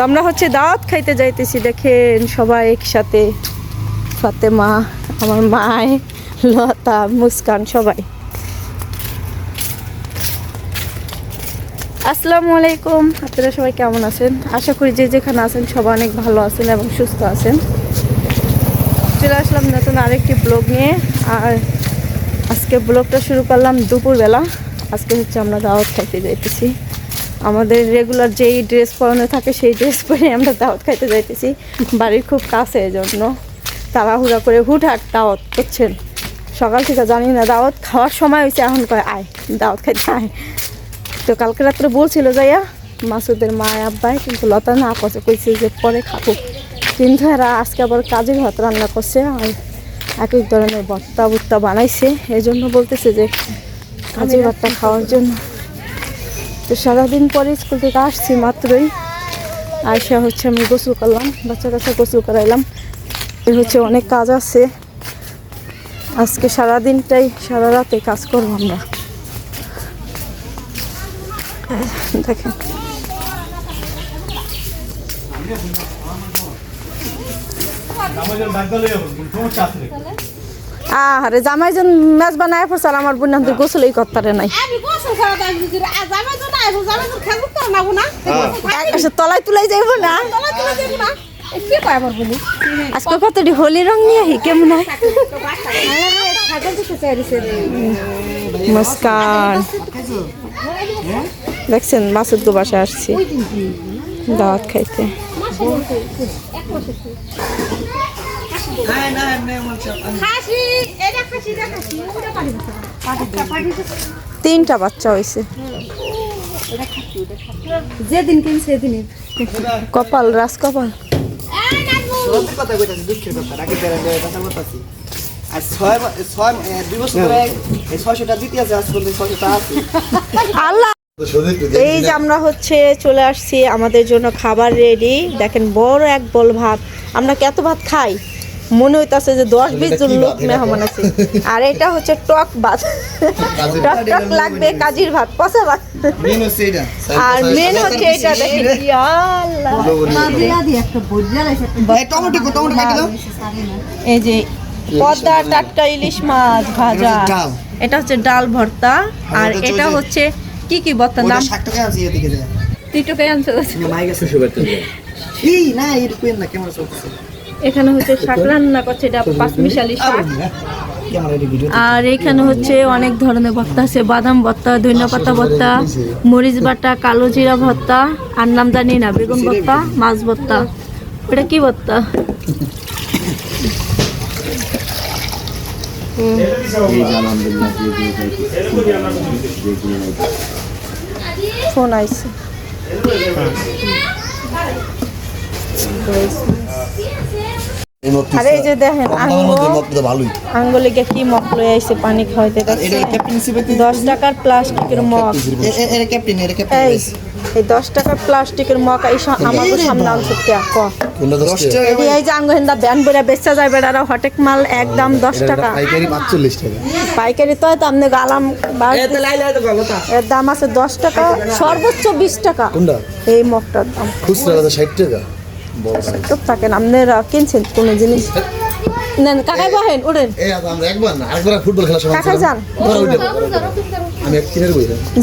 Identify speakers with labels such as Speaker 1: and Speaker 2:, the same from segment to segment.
Speaker 1: তো আমরা হচ্ছে দাওয়াত খাইতে যাইতেছি, দেখেন সবাই একসাথে। ফাতেমা, আমার মায়, লতা, মুস্কান, সবাই। আসসালামু আলাইকুম, আপনারা সবাই কেমন আছেন? আশা করি যে যেখানে আছেন সবাই অনেক ভালো আছেন এবং সুস্থ আছেন। চলে আসলাম নতুন আরেকটি ব্লগ নিয়ে, আর আজকে ব্লগটা শুরু করলাম দুপুরবেলা। আজকে হচ্ছে আমরা দাওয়াত খাইতে যাইতেছি। আমাদের রেগুলার যেই ড্রেস পরানো থাকে সেই ড্রেস পরে আমরা দাওয়াত খাইতে যাইতেছি। বাড়ির খুব কাছে এজন্য। তাড়াহুড়া করে হুটহাট দাওয়াত করছেন। সকাল থেকে জানি না দাওয়াত খাওয়ার সময় হয়েছে এখন কয় আয় দাওয়াত খাইতে আয়। তো কালকে রাত্রে বলছিল যাইয়া মাসুদের মা আব্বাই কিন্তু লতা না করছে কইছে যে পরে খাব। কিন্তু এরা আজকে আবার কাজের ভাত রান্না করছে আর এক এক ধরনের ভর্তা ভুত্তা বানাইছে। এই জন্য বলতেছে যে কাজের ভাতটা খাওয়ার জন্য। তো সারাদিন পরে স্কুল থেকে আসছি মাত্রই। আয়সা হচ্ছে আমি গোসল করলাম, বাচ্চা কাচ্চা গোসল করাইলাম। এর হচ্ছে অনেক কাজ আছে। আজকে সারাদিনটাই, সারা রাতে কাজ করব আমরা। দেখেন। আরে জামাই জন ম্যাচ বানায় পড়ছে আর আমার বোন আমাদের করতারে নাই।
Speaker 2: গোসল করা দাম দিছি আজ আমার জন্য আইবো জামাই তো খেলব তো না না।
Speaker 1: আচ্ছা তলায় তুলাই যাইব না। আজকে কতটি হোলি রং নিয়ে আহি কেমন হয়?
Speaker 2: ছাগল দিতে চাইছে
Speaker 1: মুস্কান দেখছেন মাসুদ গো বাসায় আসছি। দাওয়াত খাইতে। তিনটা বাচ্চা হয়েছে
Speaker 2: যেদিন কিন সেদিন
Speaker 1: কপাল রাস কপাল
Speaker 3: কথা কইতাছি দুঃখের কথা রাখি কথা বলতাছি।
Speaker 1: আল্লাহ। এই যে আমরা হচ্ছে চলে আসছি আমাদের জন্য খাবার রেডি। দেখেন বড় এক বল ভাত। আমরা কত ভাত খাই? মনে হইতাছে যে দশ বিশ জন লোক মেহমান আছে। আর এটা হচ্ছে টক ভাত। টক টক লাগবে কাজির ভাত পচা ভাত। আর মেন হচ্ছে এটা দেখেন।
Speaker 3: এই টমেটো কো- টমেটো কাটি দাও।
Speaker 1: এই যে পদ্মা টাটকা ইলিশ মাছ ভাজা।
Speaker 3: এটা হচ্ছে ডাল।
Speaker 1: ভর্তা। আর এটা হচ্ছে কি কি ভর্তা নাম?
Speaker 3: ষাট টাকা
Speaker 1: আনছো
Speaker 3: মাই গেছে না কইেন না ক্যামেরা চলতেছে
Speaker 1: এখানে হচ্ছে শাক রান্না করছে এটা পাঁচ মিশালি শাক। আর এখানে হচ্ছে অনেক ধরনের ভর্তা আছে বাদাম ভর্তা ধনিয়া পাতা ভর্তা মরিচ বাটা কালো জিরা ভর্তা আর নাম জানি না বেগুন ভর্তা মাছ ভর্তা। এটা কি ভর্তা? ফোন আইছে। আরে এই যে দেখেন আঙ্গুলে। গিয়ে কি মগ লয়ে আইছে পানি খাওয়াইতে দশ টাকার প্লাস্টিকের মগ।
Speaker 3: এটা ক্যাপ্টেন এটা
Speaker 1: এই দশ টাকার প্লাস্টিকের মগ এই আমাকে সামনে আনছে এই এই যে আঙ্গ হেন্দা ব্যান বইরা বেচা যায় বেড়ারা হটেক মাল একদম দশ টাকা।
Speaker 4: পাইকারি
Speaker 1: তো আপনি গালাম এর দাম আছে দশ টাকা সর্বোচ্চ বিশ টাকা। এই মগটার দাম।
Speaker 4: খুচরা ষাট টাকা।
Speaker 1: চুপ থাকেন আপনারা কিনছেন কোনো জিনিস? নেন কাকাই বহেন উঠেন।
Speaker 4: এই আজ আমরা একবার না আরেকবার ফুটবল খেলার সময়
Speaker 1: কাকাই যান।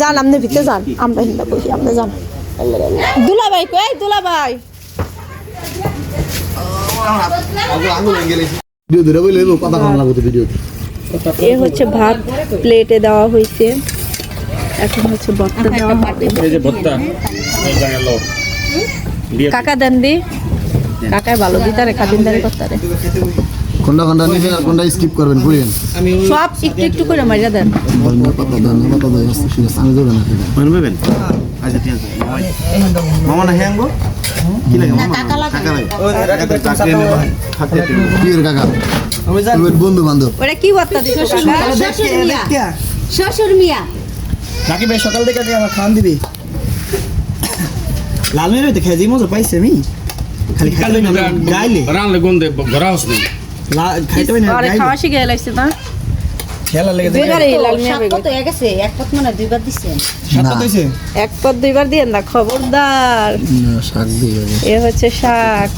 Speaker 1: যান আপনি ভিতরে যান আমরা হিন্দা বলি আপনি যান।
Speaker 4: আল্লাহ আল্লাহ
Speaker 1: দুলা কই দুলা ভাই
Speaker 4: আগে আঙুল গেলে ভিডিও ধরে বইলে কথা কম লাগবে ভিডিও
Speaker 1: এ হচ্ছে ভাত প্লেটে দেওয়া হয়েছে। এখন হচ্ছে ভর্তা দেওয়া হবে।
Speaker 5: এই যে এই
Speaker 1: কাকা দেন দি। কাকাই ভালো দিতারে খাদিনদারি করতারে
Speaker 4: কোনটা কোনটা নিবেন আর কোনটা স্কিপ করবেন বুঝলেন
Speaker 1: সব একটু একটু করে মারিয়া দেন।
Speaker 4: ধন্যবাদ পাতা দেন পাতা দেন আস্তে ঠিক আছে আমি যাবেন না
Speaker 3: মনে আচ্ছা ঠিক আছে। মামা না হ্যাঁ কি লাগে মামা? কাকা লাগে। কাকা তো থাকতে
Speaker 4: কি এর কাকা?
Speaker 3: আমি জানি।
Speaker 4: বন্ধু বান্ধব।
Speaker 1: কি দিছো?
Speaker 2: শ্বশুর মিয়া।
Speaker 3: নাকি ভাই সকাল থেকে আমার খান দিবি। লাল মেরে তো খেয়ে মজা পাইছি আমি খালি খাইতে না গাইলে।
Speaker 5: রানলে গন্ধে ঘরা হস
Speaker 3: লা- খাইতে না
Speaker 1: আরে
Speaker 3: গাইলে।
Speaker 1: খাওয়া শিখে এলাইছে না
Speaker 3: খেলা লেগে
Speaker 1: দুইবারই লাল মিয়া
Speaker 2: সাত
Speaker 1: বেগুন
Speaker 2: এক আছে এক পথ মানে দুইবার দিছে।
Speaker 3: সাতটা হইছে?
Speaker 1: এক পদ দুইবার দিয়ে না খবরদার।
Speaker 4: শাক দিয়ে
Speaker 1: এ হচ্ছে শাক।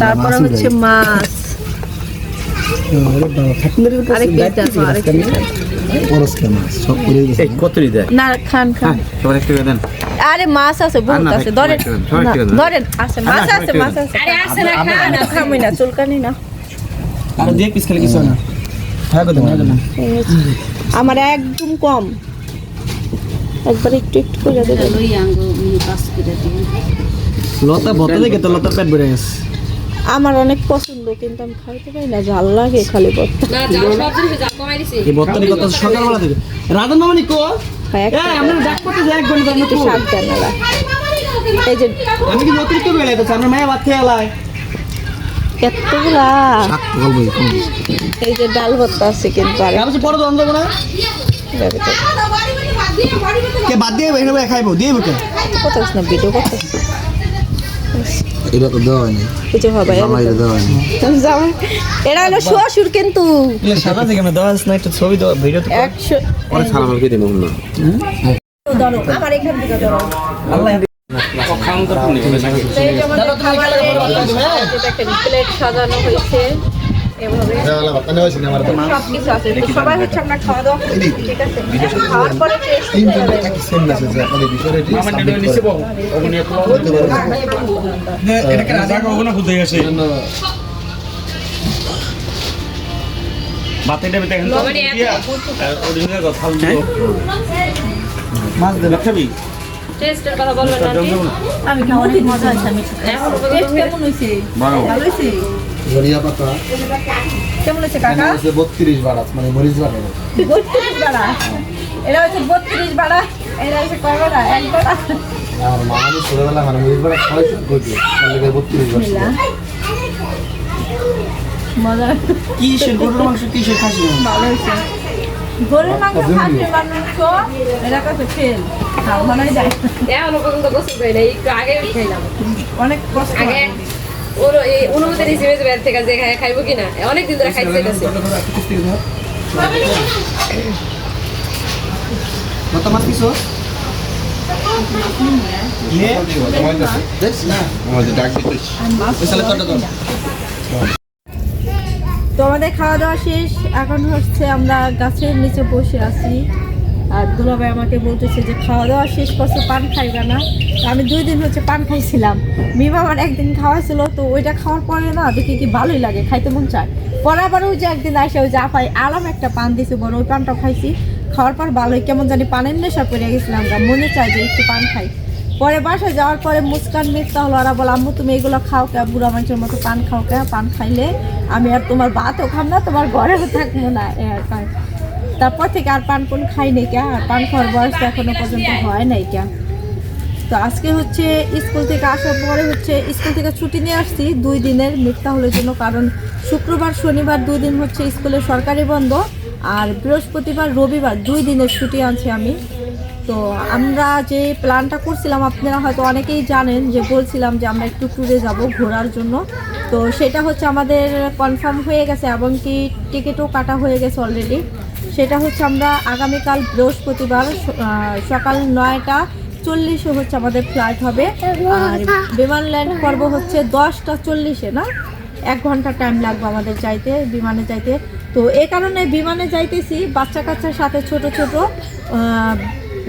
Speaker 1: তারপরে হচ্ছে মাছ। আরেক আরেক piece
Speaker 4: কেন? সব করে দিয়েছে।
Speaker 5: এই কতরি দেয়?
Speaker 1: না খান খান।
Speaker 5: সবার একটু দেন।
Speaker 1: আরে মাছ আছে বহুত আছে ধরেন।
Speaker 5: একটু দেন, সবাই
Speaker 1: না,
Speaker 5: একটু দেন।
Speaker 1: ধরেন আছে মাছ আছে মাছ আছে
Speaker 2: আরে আছে না খা
Speaker 1: না খামই না চুলকানি না।
Speaker 3: আর দিয়ে পিস খেলে কিছু না। হ্যাঁ কথা না
Speaker 1: হচ্ছে। আমার একদম কম। একবার একটু একটু করে দেবেন।
Speaker 3: লতা ভর্তা দেখে তো লতার পেট ভরে গেছে।
Speaker 1: আমার অনেক পছন্দ কিন্তু আমি খাইতে পারি না ঝাল লাগে খালি ভর্তা।
Speaker 3: এই ভর্তার কথা সকালবেলা থেকে। রাজন মামানি কো আমরা ডাক করতে যাই এক
Speaker 1: ঘণ্টা শাক দেন। এই যে
Speaker 3: আমি কি অতিরিক্ত বেড়ে যাচ্ছে আমরা মায়ের ভাত খেয়ে এলাই।
Speaker 1: এতগুলা।
Speaker 4: তো
Speaker 1: এই যে ডাল ভর্তা আছে কিন্তু আর
Speaker 3: আমি যাব না কে বাদ দিয়ে বের হবে খাইবো? দিয়ে বুকে
Speaker 1: না ভিডিও করতেছ।
Speaker 4: এটা তো দেওয়া হয়নি।
Speaker 1: কিছু হবে
Speaker 4: আমার এটা দেওয়া হয়নি।
Speaker 1: জামাই এরা হলো শ্বশুর কিন্তু।
Speaker 3: সারা থেকে আমরা দেওয়া না একটু ছবি দেওয়া ভিডিও তো
Speaker 1: একশো
Speaker 5: অনেক সালাম আলাইকুম দিমু না।
Speaker 1: আমার এখান থেকে ধরো।
Speaker 3: আল্লাহ।
Speaker 1: প্লেট সাজানো হয়েছে। এভাবে
Speaker 4: আমার
Speaker 1: সবকিছু আছে। তো সবাই হচ্ছে আমরা খাওয়া দাওয়া ঠিক আছে? খাওয়ার পরে টেস্ট
Speaker 4: তিনজন একই সেম মেসেজ আপনাদের বিষয়টা এটি
Speaker 5: আমার নিয়ে নিছে বউ ওগুনি একটু এটা রাজা কখনো খুদে গেছে? বাতেটা বেতে এখন ওদিকে কথা বলব।
Speaker 3: মাছ
Speaker 1: আমি খাওয়া অনেক মজা আছে আমি টেস্ট কেমন হয়েছে?
Speaker 5: ভালো
Speaker 1: ভালো হয়েছে?
Speaker 4: ধনিয়া পাতা।
Speaker 1: কেমন হয়েছে কাকা?
Speaker 4: আছে বত্রিশ বারাত মানে মরিচ
Speaker 1: বাড়া এরা হচ্ছে বত্রিশ বাড়া? এরা হচ্ছে কয় বাড়া এক বাড়া
Speaker 4: আমার মা আমি ছোটবেলা মানে মরিচ খাওয়াইছে তাহলে বাড়া
Speaker 1: মজা।
Speaker 3: কি সে গরুর মাংস কি সে খাসি?
Speaker 1: ভালো হয়েছে। গরুর মাংস খাসির মাংস এরা কাছে ফেল খাও মানাই যায়
Speaker 6: এখনও পর্যন্ত গোসল করি নাই একটু আগে খাইলাম।
Speaker 1: অনেক কষ্ট।
Speaker 6: আগে। ওর এই অনুমতি নিয়েছি বেশ থেকে যে খাইবো কিনা? অনেক দিন ধরে খাইতে চাইতেছে।
Speaker 3: কত মাছ পিছো দেখছ না তাহলে তোরটা তোর
Speaker 1: তো আমাদের খাওয়া দাওয়া শেষ এখন হচ্ছে আমরা গাছের নিচে বসে আছি। আর দুলাভাই আমাকে বলতেছে যে খাওয়া দাওয়া শেষ করছে, পান খাইবে না। আমি দুই দিন হচ্ছে পান খাইছিলাম। মিমা আমার একদিন খাওয়া ছিল, তো ওইটা খাওয়ার পরে না দেখি কি ভালোই লাগে, খাইতে মন চায়। পরে আবার ওই যে একদিন আসে ওই যে আপাই আরাম একটা পান দিছে বড় ওই পানটাও খাইছি। খাওয়ার পর ভালোই, কেমন জানি পানের নেশা পড়ে গেছিলাম। মনে চায় যে একটু পান খাই। পরে বাসায় যাওয়ার পরে মুস্কান মিথ্যা হলো, ওরা বলে, আম্মু, তুমি এগুলো খাও কে? বুড়া মানুষের মতো পান খাও কে? পান খাইলে আমি আর তোমার ভাতও খাম না, তোমার ঘরেও থাকব না। আর। তারপর থেকে আর পান কোন খাই নাই কে, আর পান খাওয়ার বয়স তো এখনও পর্যন্ত হয় নাই কে। তো আজকে হচ্ছে স্কুল থেকে আসার পরে হচ্ছে স্কুল থেকে ছুটি নিয়ে আসছি, দুই দিনের মিথ্যা হলের জন্য, কারণ শুক্রবার, শনিবার দুই দিন হচ্ছে স্কুলে সরকারি বন্ধ, আর বৃহস্পতিবার, রবিবার দুই দিনের ছুটি আনছি আমি। তো আমরা যে প্ল্যানটা করছিলাম, আপনারা হয়তো অনেকেই জানেন যে বলছিলাম যে আমরা একটু ট্যুরে যাব ঘোরার জন্য। তো সেটা হচ্ছে আমাদের কনফার্ম হয়ে গেছে, এবং কি টিকিটও কাটা হয়ে গেছে অলরেডি। সেটা হচ্ছে আমরা আগামীকাল বৃহস্পতিবার সকাল নয়টা চল্লিশে হচ্ছে আমাদের ফ্লাইট হবে। আর বিমান ল্যান্ড করব হচ্ছে দশটা চল্লিশে, না? এক ঘণ্টা টাইম লাগবে আমাদের যাইতে, বিমানে যাইতে। তো এই কারণে বিমানে যাইতেছি, বাচ্চা কাচ্চার সাথে ছোট ছোট।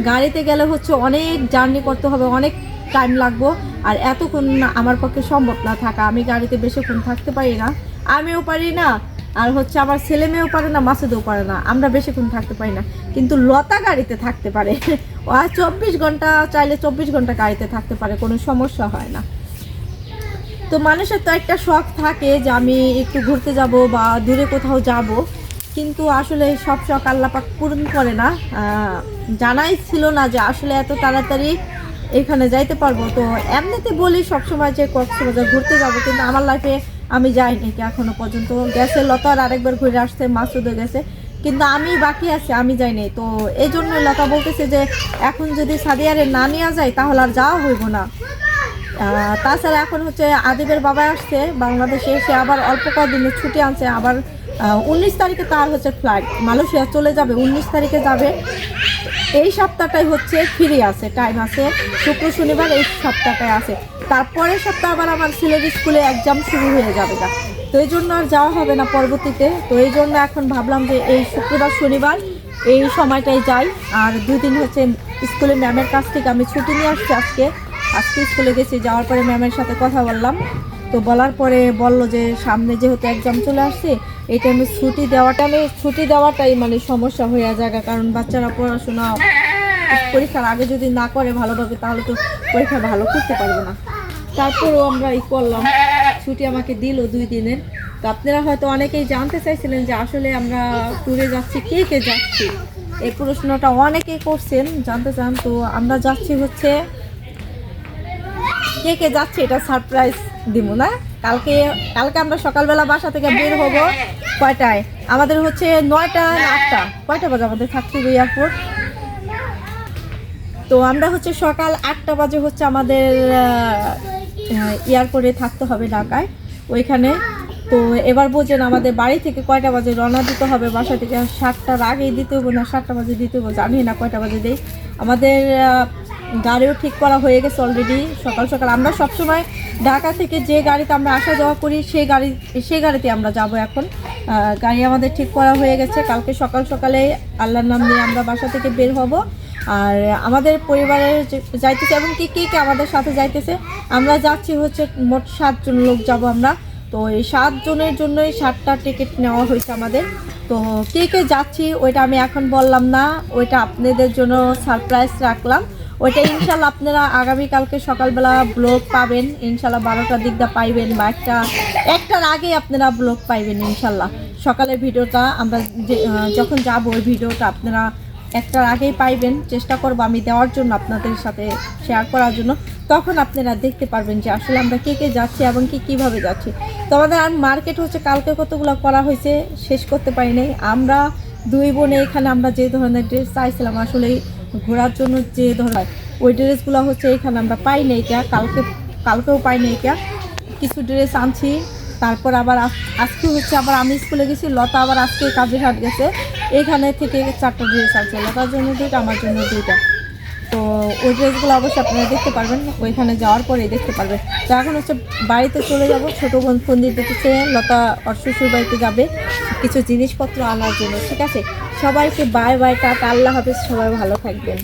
Speaker 1: গাড়িতে গেলে হচ্ছে অনেক জার্নি করতে হবে, অনেক টাইম লাগবো। আর এতক্ষণ আমার পক্ষে সম্ভব না থাকা, আমি গাড়িতে বেশিক্ষণ থাকতে পারি না। আমিও পারি না আর হচ্ছে আমার ছেলে মেয়েও পারে না মাসুদও পারে না। আমরা বেশিক্ষণ থাকতে পারি না। কিন্তু লতা গাড়িতে থাকতে পারে। ও আর চব্বিশ ঘণ্টা চাইলে চব্বিশ ঘণ্টা গাড়িতে থাকতে পারে, কোনো সমস্যা হয় না। তো মানুষের তো একটা শখ থাকে যে আমি একটু ঘুরতে যাব বা দূরে কোথাও যাব। কিন্তু আসলে সব শখ আল্লাপাক পূরণ করে না। জানাই ছিল না যে আসলে এত তাড়াতাড়ি এখানে যাইতে পারব। তো এমনিতে বলি সবসময় যে কক্সবাজার ঘুরতে যাব, কিন্তু আমার লাইফে আমি যাইনি কি এখনও পর্যন্ত। গেছে লতার আরেকবার ঘুরে আসছে, মাসুদও গেছে। কিন্তু আমি বাকি আছি, আমি যাইনি। তো এই জন্য লতা বলতেছে যে, এখন যদি সাদিয়ারে না নেওয়া যায়, তাহলে আর যাওয়া হইব না। তাছাড়া এখন হচ্ছে আদিবের বাবা আসছে, বাংলাদেশে এসে আবার অল্প কদিনের ছুটি আনছে। আবার উনিশ তারিখে তার হচ্ছে ফ্লাইট মালয়েশিয়া চলে যাবে, উনিশ তারিখে যাবে। এই সপ্তাহটাই হচ্ছে ফ্রি আছে টাইম আছে শুক্র, শনিবার এই সপ্তাহটাই আছে তারপরের সপ্তাহ আবার আমার ছেলের স্কুলে এক্সাম শুরু হয়ে যাবে না তো এই জন্য আর যাওয়া হবে না পরবর্তীতে। তো এই জন্য এখন ভাবলাম যে এই শুক্রবার, শনিবার এই সময়টাই যাই। আর দুই দিন হচ্ছে স্কুলে ম্যামের কাছ থেকে আমি ছুটি নিয়ে আসছি আজকে। আজকে স্কুলে গেছি, যাওয়ার পরে ম্যামের সাথে কথা বললাম। তো বলার পরে বলল যে সামনে যেহেতু এক্সাম চলে আসছে এই টাইমে ছুটি দেওয়াটা, আমি ছুটি দেওয়াটাই মানে সমস্যা হয়ে যায় কারণ বাচ্চারা পড়াশোনা পরীক্ষার আগে যদি না করে ভালোভাবে, তাহলে তো পরীক্ষা ভালো করতে পারবে না। তারপরেও আমরা এই করলাম, ছুটি আমাকে দিল দুই দিনের। তো আপনারা হয়তো অনেকেই জানতে চাইছিলেন যে আসলে আমরা ট্যুরে যাচ্ছি, কে কে যাচ্ছি? এই প্রশ্নটা অনেকেই করছেন, জানতে চান। তো আমরা যাচ্ছি হচ্ছে কে কে যাচ্ছে এটা সারপ্রাইজ দিব না? কালকে কালকে আমরা সকালবেলা বাসা থেকে বের হব কয়টায়? আমাদের হচ্ছে নয়টা আটটা। কয়টা বাজে আমাদের হবে এয়ারপোর্ট তো আমরা হচ্ছে সকাল আটটা বাজে হচ্ছে আমাদের এয়ারপোর্টে থাকতে হবে ঢাকায়, ওইখানে। তো এবার বোঝেন আমাদের বাড়ি থেকে কয়টা বাজে রওনা দিতে হবে, বাসা থেকে সাতটার আগেই দিতে হবে না, সাতটা বাজে দিতে হবে জানি না কয়টা বাজে দেই। আমাদের গাড়িও ঠিক করা হয়ে গেছে অলরেডি সকাল সকাল। আমরা সবসময় ঢাকা থেকে যে গাড়িতে আমরা আসা যাওয়া করি, সেই গাড়ি, সেই গাড়িতে আমরা যাব এখন। গাড়ি আমাদের ঠিক করা হয়ে গেছে। কালকে সকাল সকালে আল্লাহর নাম নিয়ে আমরা বাসা থেকে বের হব। আর আমাদের পরিবারের যাইতেছে, এবং কি, কে কে আমাদের সাথে যাইতেছে, আমরা যাচ্ছি হচ্ছে মোট সাতজন লোক যাব আমরা। তো এই সাতজনের জন্যই সাতটা টিকিট নেওয়া হয়েছে আমাদের। তো কে কে যাচ্ছি, ওইটা আমি এখন বললাম না। ওইটা আপনাদের জন্য সারপ্রাইজ রাখলাম। ওইটা ইনশাল্লাহ আপনারা আগামীকালকে সকালবেলা ব্লগ পাবেন। ইনশাল্লাহ বারোটার দিকটা পাইবেন বা একটা, একটার আগে আপনারা ব্লগ পাইবেন ইনশাল্লাহ। সকালের ভিডিওটা আমরা যখন যাব ওই ভিডিওটা আপনারা একটার আগেই পাইবেন। চেষ্টা করব আমি দেওয়ার জন্য আপনাদের সাথে শেয়ার করার জন্য। তখন আপনারা দেখতে পারবেন যে আসলে আমরা কে কে যাচ্ছি এবং কি কীভাবে যাচ্ছি। তো আমাদের আর মার্কেট হচ্ছে, কালকে কতগুলো করা হয়েছে শেষ করতে পারি নাই। আমরা দুই বোনে এখানে আমরা যে ধরনের ড্রেস চাইছিলাম আসলে ঘোরার জন্য যে ধর, ওই ড্রেসগুলো হচ্ছে এখানে আমরা পাই নাই কে কালকে, কালকেও পাই নাই কে কিছু ড্রেস আনছি, তারপর আবার আজকে হচ্ছে আবার আমি স্কুলে গেছি, লতা আবার আজকে কাজে ঘাট গেছে। এখানে থেকে চারটা ড্রেস আছে লতার জন্য দুইটা, আমার জন্য দুইটা। তো ওই ড্রেসগুলো অবশ্যই আপনারা দেখতে পারবেন। ওইখানে যাওয়ার পরে দেখতে পারবেন। তো এখন হচ্ছে বাড়িতে চলে যাব। ছোট বোন ফোন দিতে দিতেছে লতা আর শ্বশুর বাড়িতে যাবে। কিছু জিনিসপত্র আনার জন্য, ঠিক আছে? সবাইকে বাই বাই টাটা, আল্লাহ হাফিজ। সবাই ভালো থাকবেন।